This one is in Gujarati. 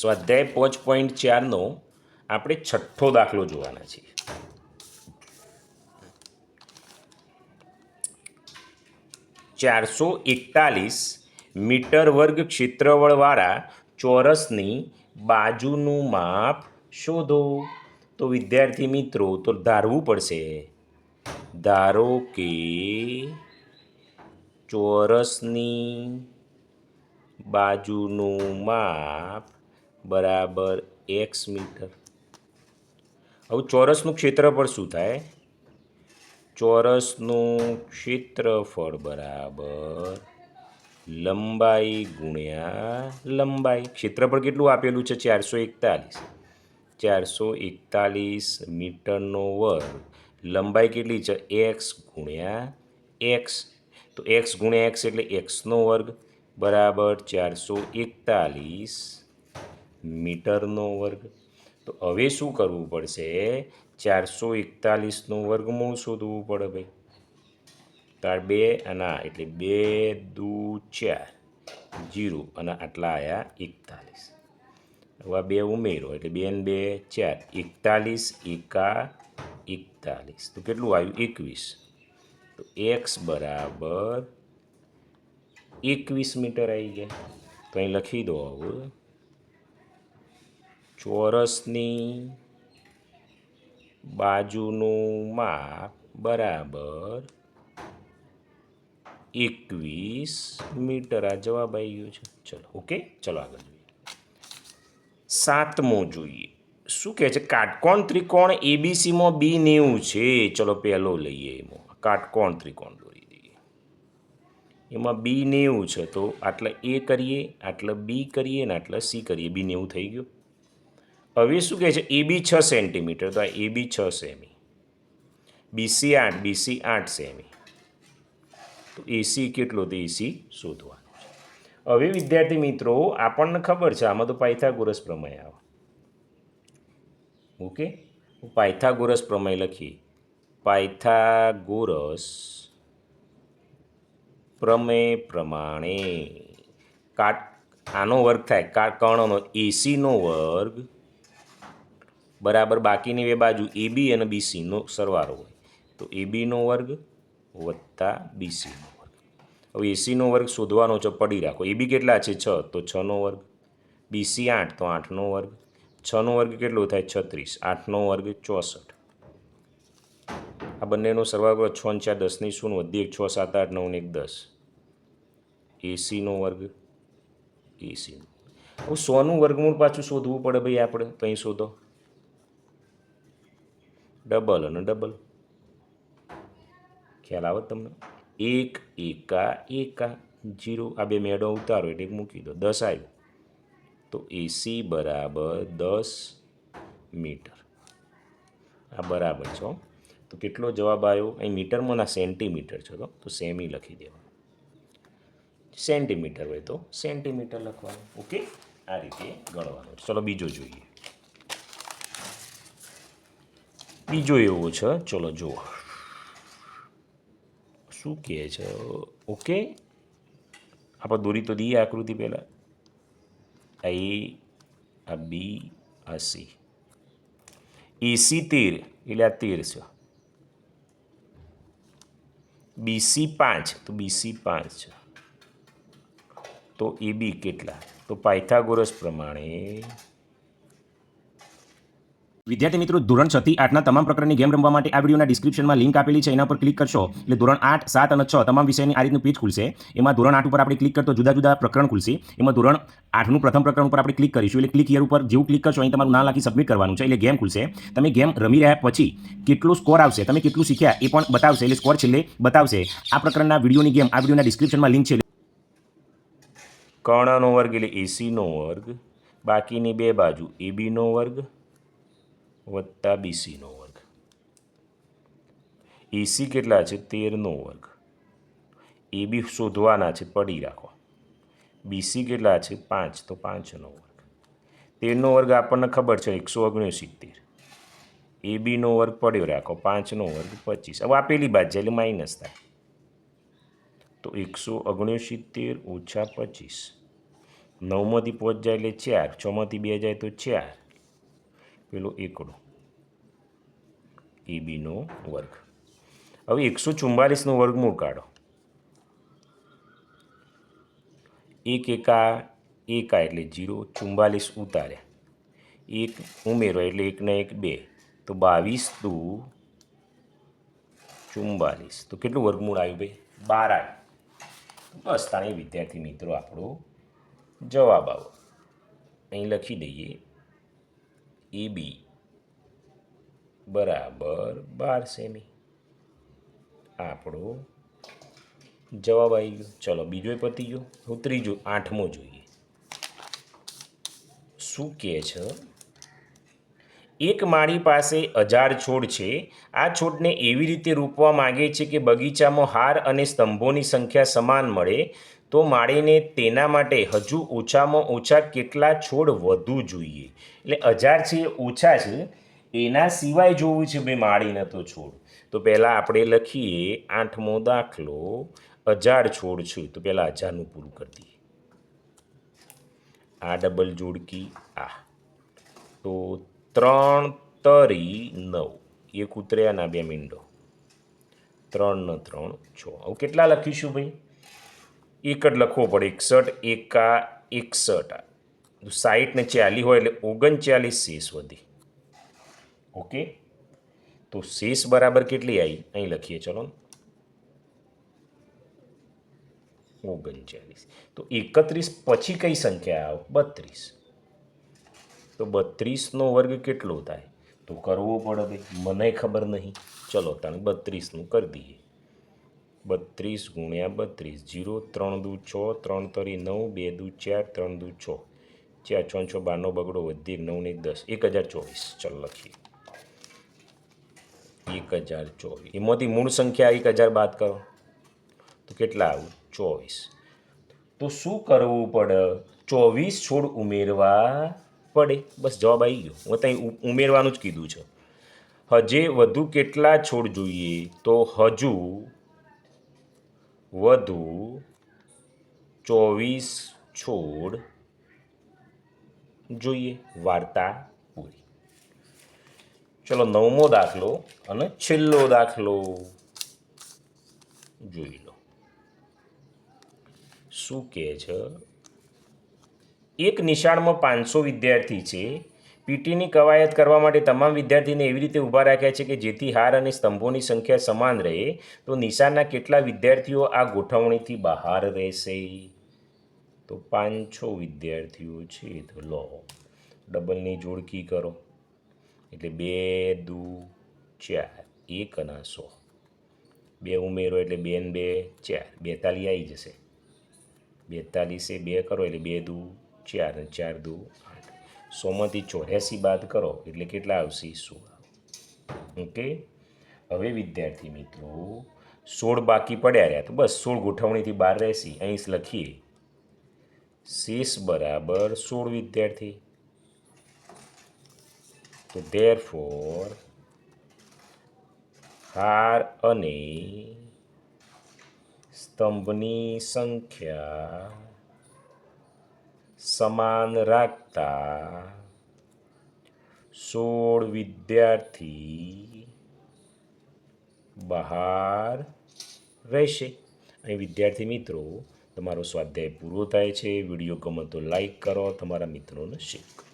સ્વાધ્યાય પાંચ પોઈન્ટ ચારનો આપણે છઠ્ઠો દાખલો જોવાના છીએ. ચારસો એકતાલીસ મીટર વર્ગ ક્ષેત્રફળવાળા ચોરસની બાજુનું માપ શોધો. તો વિદ્યાર્થી મિત્રો, તો ધારવું પડશે. ધારો કે ચોરસની બાજુનું માપ બરાબર એક્સ મીટર. હવે ચોરસનું ક્ષેત્રફળ શું થાય? ચોરસનું ક્ષેત્રફળ બરાબર લંબાઈ ગુણ્યા લંબાઈ. ક્ષેત્રફળ કેટલું આપેલું છે? ચારસો એકતાલીસ. ચારસો એકતાલીસ મીટરનો વર્ગ. લંબાઈ કેટલી છે? એક્સ ગુણ્યા એક્સ. તો એક્સ ગુણ્યા એક્સ એટલે એક્સનો વર્ગ. બરાબર ચારસો એકતાલીસ મીટરનો વર્ગ. તો હવે શું કરવું પડશે? ચારસો એકતાલીસનું વર્ગમૂળ શોધવું પડે ભાઈ. તાર બે અને એટલે બે, દુ, ચાર. જીરો અને આટલા આવ્યા એકતાલીસ. હવે બે ઉમેરો એટલે બે ને બે, ચાર. એકતાલીસ, એકા, એકતાલીસ. તો કેટલું આવ્યું? એકવીસ. તો એક્સ બરાબર એકવીસ મીટર આવી ગયા. તો અહીં લખી દો હવે. ચોરસની બાજુનું માપ બરાબર એકવીસ મીટર. આ જવાબ આવી ગયો છે. ચલો, ઓકે, ચલો આગળ જોઈએ. સાતમો જોઈએ. શું કહે છે? કાટકોણ ત્રિકોણ એબીસીમાં બી નેવું છે. ચલો પહેલો લઈએ એમાં. કાટકોણ ત્રિકોણ દોરી દઈએ. એમાં બી નેવું છે તો આટલા એ કરીએ, આટલા બી કરીએ ને આટલા સી કરીએ. બી નેવું થઈ ગયું. હવે શું કહે છે? એ બી છ સેન્ટીમીટર. તો આ એ બી છ સેમી. બીસી આઠ બીસી આઠ સેમી. તો એસી કેટલો? તો એસી શોધવાનું છે. હવે વિદ્યાર્થી મિત્રો, આપણને ખબર છે, આમાં તો પાયથાગોરસ પ્રમેય આવે. ઓકે? હું પાયથાગોરસ પ્રમેય લખીએ પાયથાગોરસ પ્રમેય પ્રમાણે. કાટ આનો વર્ગ થાય. કાટ કર્ણનો એસીનો વર્ગ બરાબર બાકીની બે બાજુ એ, બી અને બીસીનો સરવાળો હોય. તો એ બીનો વર્ગ વત્તા બીસીનો વર્ગ. હવે એસીનો વર્ગ શોધવાનો છે, પડી રાખો. એ, બી કેટલા છે? છ. તો છનો વર્ગ. બીસી આઠ. તો આઠનો વર્ગ. છનો વર્ગ કેટલો થાય? છત્રીસ. આઠનો વર્ગ ચોસઠ. આ બંનેનો સરવાળો છ ને ચાર દસની શૂન વધી એક, છ, સાત, આઠ, નવ એક, દસ. એસીનો વર્ગ. એસીનો હવે સોનું વર્ગમૂળ પાછું શોધવું પડે ભાઈ આપણે. તો અહીં શોધો. ડબલ અને ડબલ. ખ્યાલ આવે તમને? એક, એકા એકા જીરો, આ બે મેળો ઉતારો એટલે એક મૂકી દો. દસ આવ્યું. તો એસી બરાબર દસ મીટર. આ બરાબર છે. તો કેટલો જવાબ આવ્યો? અહીં મીટરમાં ના સેન્ટીમીટર છે તો સેમી લખી દેવાનું. સેન્ટીમીટર હોય તો સેન્ટીમીટર લખવાનું. ઓકે? આ રીતે ગણવાનું. ચલો બીજો જોઈએ. બીજો એવો છે. ચલો જુઓ. શું કહે છે? ઓકે. આપણે દોરી તો દઈએ આકૃતિ પહેલાં. આ એ આ બી આ સી એસી તેર. એટલે આ તેર છે. બીસી પાંચ. તો બીસી પાંચ છે. તો એ બી કેટલા? તો પાયથાગોરસ પ્રમાણે વિદ્યાર્થી મિત્રો, ધોરણ છથી આઠના તમામ પ્રકારની ગેમ રમવા માટે આ વિડીયોના ડિસ્ક્રિપ્શનમાં લિંક આપેલી છે, એના પર ક્લિક કરશો. એટલે ધોરણ આઠ, સાત અને છ તમામ વિષયની આ રીતનું પેજ ખુલશે. એમાં ધોરણ આઠ ઉપર આપણે ક્લિક કરતો જુદા જુદા પ્રકરણ ખુલશે. એમાં ધોરણ આઠનું પ્રથમ પ્રકરણ ઉપર આપણે ક્લિક કરીશું. એટલે ક્લિક હિયર ઉપર જેવું ક્લિક કરશો, અહીં તમારું ના લખી સબમિટ કરવાનું છે. એટલે ગેમ ખુલશે. તમે ગેમ રમી રહ્યા પછી કેટલો સ્કોર આવશે, તમે કેટલું શીખ્યા એ પણ બતાવશે. એટલે સ્કોર છેલ્લે બતાવશે. આ પ્રકરણના વિડીયોની ગેમ આ વિડીયોના ડિસ્ક્રિપ્શનમાં લિંક છે. કર્ણનો વર્ગ એટલે એસીનો વર્ગ. બાકીની બે બાજુ એબીનો વર્ગ. વત્તા બીસીનો વર્ગ. એસી કેટલા છે? તેરનો વર્ગ. એ બી શોધવાના છે, પડી રાખો બીસી કેટલા છે? પાંચ. તો પાંચનો વર્ગ. તેરનો વર્ગ આપણને ખબર છે, એકસો ઓગણસિત્તેર. એ બીનો વર્ગ પડ્યો રાખો, પાંચનો વર્ગ પચીસ. હવે આપેલી બાદ છે, એટલે માઇનસ થાય. તો એકસો ઓગણસિત્તેર ઓછા પચીસ. નવમાંથી પાંચ જાય એટલે ચાર. છમાંથી બે જાય તો ચાર. પેલો એકડો એ બીનો વર્ગ. હવે એકસો ચુમ્માલીસનો વર્ગમૂળ કાઢો. એક એકા એકા એટલે જીરો ચુમ્માલીસ ઉતાર્યા. એક ઉમેરો એટલે એકને એક બે. તો બાવીસ દુ ચુમ્માલીસ તો કેટલું વર્ગમૂળ આવ્યું ભાઈ? બાર આવ્યું. બસ તાણી વિદ્યાર્થી મિત્રો આપણો જવાબ આવો. અહીં લખી દઈએ. એ બી. બરાબર, બાર સેમી. આપણો જવાબ આવી ગયો. ચલો, બીજો પતી ગયો. હું ત્રીજો, આઠમો જોઈએ. શું કહે છે? એક માળી પાસે હજાર છોડ છે. આ છોડને એવી રીતે રોપવા માગે છે કે બગીચામાં હાર અને સ્તંભોની સંખ્યા સમાન મળે, તો માળીને તેના માટે હજુ ઓછામાં ઓછા કેટલા છોડ વધુ જોઈએ? એટલે હજાર છે, ઓછા છે, એના સિવાય જોવું છે ભાઈ માળીને તો છોડ. તો પહેલાં આપણે લખીએ, આઠમો દાખલો હજાર છોડ છે. તો પહેલાં હજારનું પૂરું કરી દઈએ. આ ડબલ જોડકી, આ. તો ત્રણ તરી નવ. એક ઉતર્યા ના બે મીંડો. ત્રણ ને ત્રણ, છ. હવે કેટલા લખીશું ભાઈ? એક જ લખવો પડે, એકસઠ, એકા, એકસઠ. સાઠ ને ચાલી હોય એટલે ઓગણચાલીસ શેષ વધી. ઓકે? તો શેષ બરાબર કેટલી આવી અહીં લખીએ, ચલો ઓગણચાલીસ. તો એકત્રીસ પછી કઈ સંખ્યા આવ? બત્રીસ. તો બત્રીસનો વર્ગ કેટલો થાય? તો કરવો પડે ભાઈ. મને ખબર નહીં. ચલો તને બત્રીસનું કરી દઈએ. બત્રીસ ગુણ્યા બત્રીસ, જીરો, ત્રણ દુ છ, ત્રણ તરી નવ, બે દુ ચાર, ત્રણ દુ છ. ચાર, છ છ, બારનો બગડો વધી એક નવ ને એક દસ? એક હજાર ચોવીસ. ચલ લખીએ. એક હજાર ચોવીસ. એમાંથી મૂળ સંખ્યા એક હજાર બાદ કરો. તો કેટલા આવું? ચોવીસ. તો શું કરવું પડે? ચોવીસ છોડ ઉમેરવા પડે, બસ જવાબ આવી ગયો. હું ત્યાં ઉમેરવાનું જ કીધું છે. હજે વધુ કેટલા છોડ જોઈએ? તો હજુ વધુ ચોવીસ છોડ જોઈએ. વાર્તા પૂરી. ચલો નવમો દાખલો અને છેલ્લો દાખલો જોઈ લો. શું કહે છે? એક નિશાળમાં પાંચસો વિદ્યાર્થી છે. પીટીની કવાયત કરવા માટે તમામ વિદ્યાર્થીને એવી રીતે ઊભા રાખ્યા છે કે જેથી હાર અને સ્તંભોની સંખ્યા સમાન રહે, તો નિશાળના કેટલા વિદ્યાર્થીઓ આ ગોઠવણીથી બહાર રહેશે? તો પાંચસો વિદ્યાર્થીઓ છે તો લો, ડબલની જોડકી કરો. એટલે બે, દુ, ચાર, એક અને સો. બે ઉમેરો એટલે બે ને બે, ચાર. બેતાલીસ આવી જશે. બેતાલીસે બે કરો એટલે બે, દુ ચાર અને ચાર દુ આઠ. સોમાંથી ચોર્યાસી બાદ કરો, એટલે કેટલા આવશે? સોળ. ઓકે? હવે વિદ્યાર્થી મિત્રો, સોળ બાકી પડ્યા રહ્યા, તો બસ સોળ ગોઠવણીથી બહાર રહેશે. અહીં લખીએ. શેષ બરાબર સોળ વિદ્યાર્થી. તો ધેર ફોર હાર અને સ્તંભની સંખ્યા સમાન રાખતા સોળ વિદ્યાર્થી બહાર રહેશે. અહીં વિદ્યાર્થી મિત્રો, તમારો સ્વાધ્યાય પૂરો થાય છે. વીડિયો ગમે તો લાઈક કરો, તમારા મિત્રોને શેર કરો.